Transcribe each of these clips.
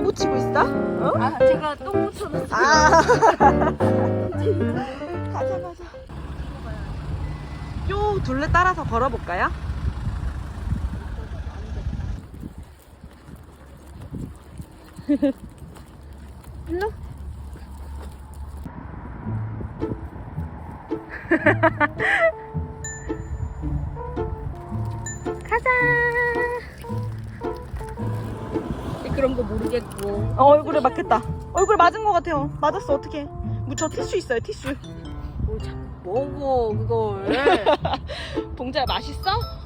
뭐 붙이고 있어? 어? 아, 제가 똥 묻혀놨어요. 아. 가자 가자. 요 둘레 따라서 걸어볼까요? 일로. 가자. 그런 거 모르겠고. 어, 얼굴에 맞겠다. 얼굴 맞은 것 같아요. 맞았어, 어떡해. 저 티슈 있어요, 티슈. 뭐 자꾸 뭐고, 그걸. 봉자야, 맛있어?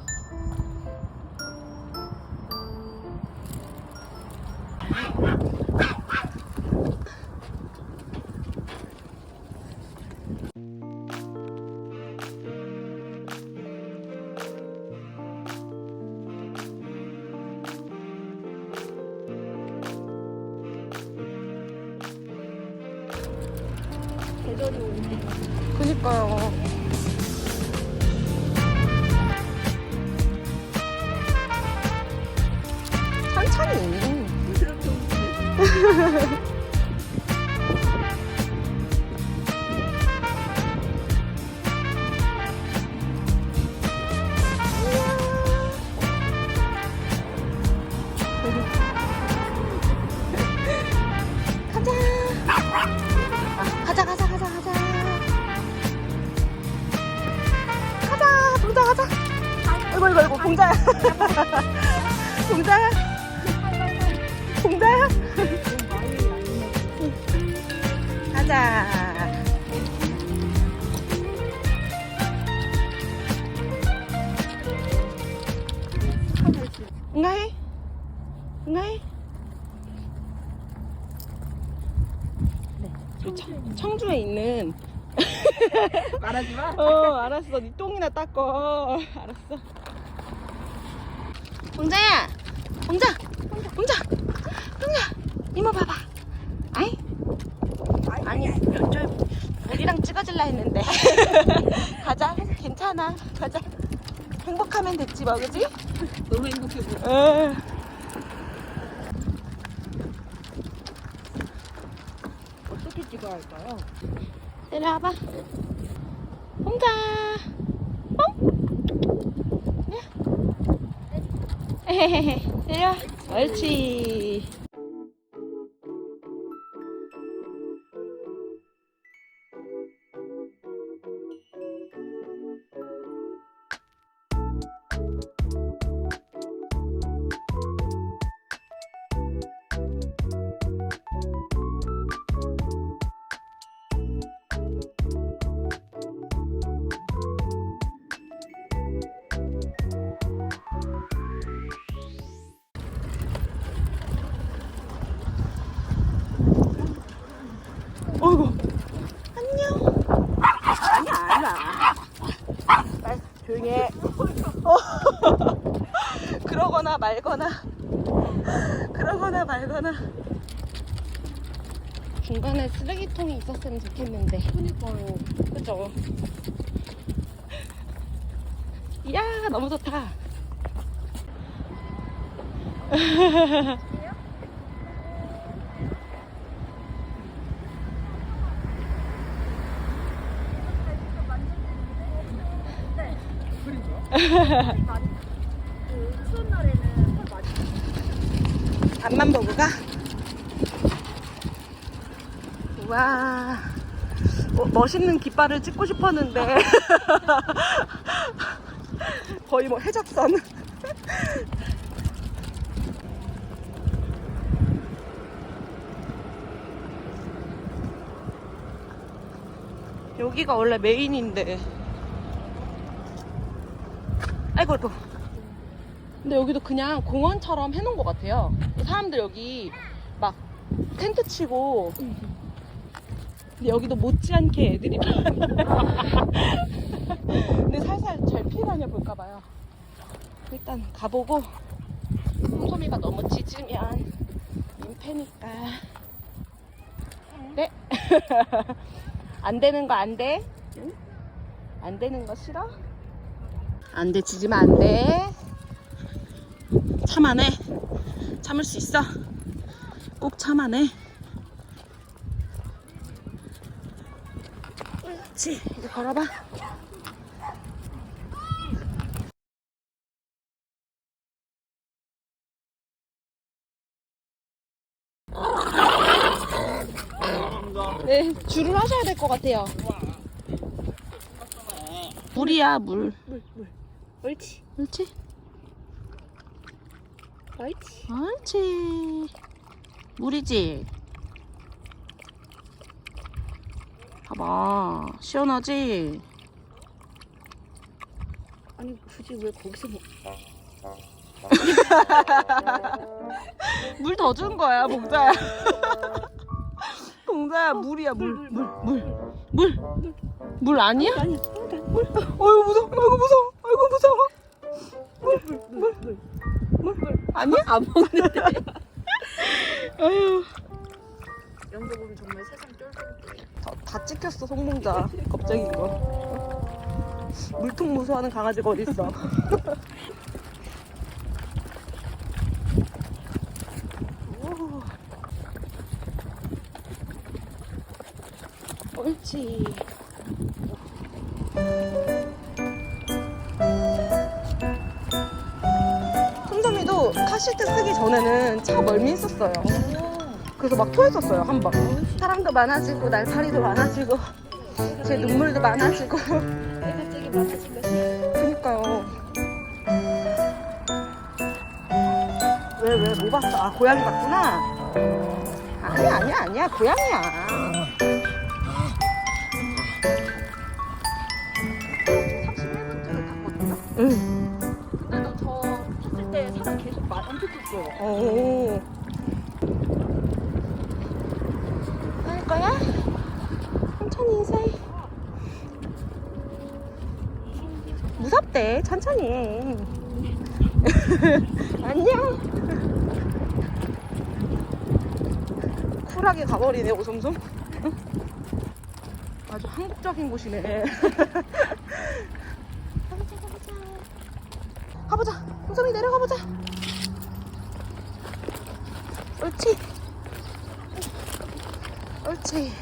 아, 가자, 가자, 가자, 가자. 가자, 봉자 가자. 이거, 이거, 봉자야. 봉자야. 봉자야. 있는. 말하지 마. 어 알았어. 네 똥이나 닦어. 알았어. 봉자야! 봉자! 봉자! 봉자! 이모 봐봐. 아이? 아니 저 우리랑 찍어줄라 했는데. 가자. 괜찮아. 가자. 행복하면 됐지 뭐 그지? 너무 행복해 보여. 어. 어떻게 찍어야 할까요? 내려와봐. 홍자. 뽕. 에헤헤헤. 내려와. 옳지. 어이구. 안녕. 아니야, 아니야. 말 조용히 해. 어. 그러거나 말거나. 그러거나 말거나. 중간에 쓰레기통이 있었으면 좋겠는데. 그니까요. 그죠? 이야, 너무 좋다. 그 추운 날에는 살 많이. 앞만 보고 가. 와, 어, 멋있는 깃발을 찍고 싶었는데 거의 뭐 해적선. 여기가 원래 메인인데. 아이고, 아이고. 근데 여기도 그냥 공원처럼 해놓은 것 같아요. 사람들 여기 막 텐트 치고. 근데 여기도 못지않게 애들이. 근데 살살 잘 피해 다녀 볼까 봐요. 일단 가보고 솜솜이가 너무 짖으면 민폐니까. 네. 안 되는 거 안 돼? 응? 안 되는 거 싫어? 안 돼, 지지면 안 돼. 참아내. 참을 수 있어. 꼭 참아내. 그렇지. 이제 걸어봐. 네, 줄을 하셔야 될 것 같아요. 물이야, 물. 물, 물. 옳지. 그렇지? 옳지. 옳지. 물이지? 봐봐. 시원하지? 아니, 굳이 왜 거기서 뭐. 물더 준 거야, 봉자야. 봉자야, 물이야, 물, 물, 물. 물. 물 아니야? 아니, 물. 어이구, 무서워. 무서워. 아이고, 무서워. 물, 물, 물. 물. 아니야? 안 먹는데. 아유. 이런 거 보면 정말 세상 쫄쫄해. 다, 다 찍혔어, 송봉자. 겁쟁이 이거. 물통 무서워하는 강아지가 어딨어. 오. 옳지. 멀미 했었어요. 그래서 막 토했었어요, 한 번. 사람도 많아지고, 날파리도 많아지고, 제 눈물도 많아지고. 그니까요. 왜, 왜, 뭐 봤어? 아, 고양이 봤구나? 아니야, 아니야, 아니야. 고양이야. 31분쯤에 갔거든요. 응. 탔어요. 오. 할 거야? 천천히 인사해. 무섭대. 천천히 해. 안녕. 쿨하게 가버리네, 오솜솜. 응? 아주 한국적인 곳이네. 가보자, 가보자. 가보자. 솜솜이 내려가 보자. 옳지. 옳지.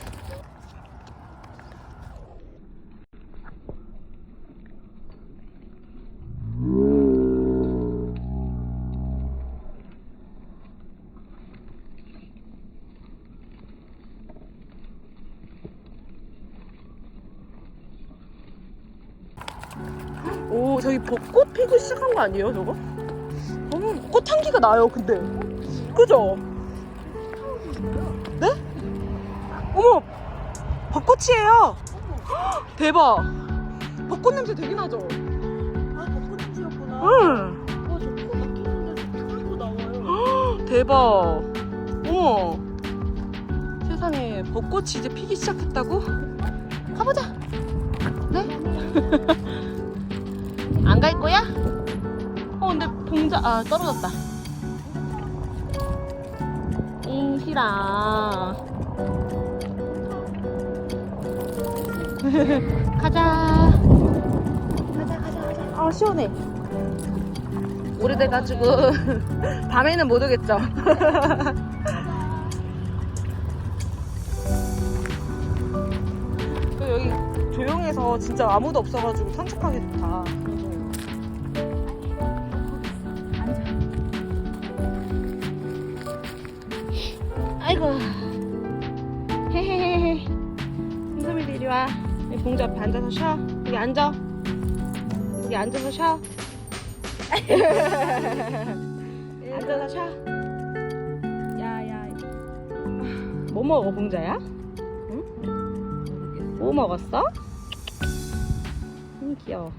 오, 저기 벚꽃 피고 시작한 거 아니에요, 저거? 어, 꽃 향기가 나요, 근데. 그죠? 어머, 벚꽃이에요. 헉, 대박. 벚꽃 냄새 되게 나죠? 아, 벚꽃 냄새였구나. 응. 와, 저코 막히는데 거 나와요. 헉, 대박. 어머. 세상에 벚꽃이 이제 피기 시작했다고? 가보자. 네? 안 갈 거야? 어, 근데 봉자, 아, 떨어졌다. 잉시라. 가자. 가자, 가자, 가자. 아, 시원해. 오래돼가지고, 밤에는 못 오겠죠. 그 여기 조용해서 진짜 아무도 없어가지고 산책하기 좋다. 아이고. 헤헤헤헤. 홍소민도 이리 와. 여기 봉자 앞에 앉아서 쉬어. 여기 앉아. 여기 앉아서 쉬어. 앉아서 쉬어. 야 야. 뭐 먹어, 봉자야? 응? 뭐 먹었어? 음, 귀여워.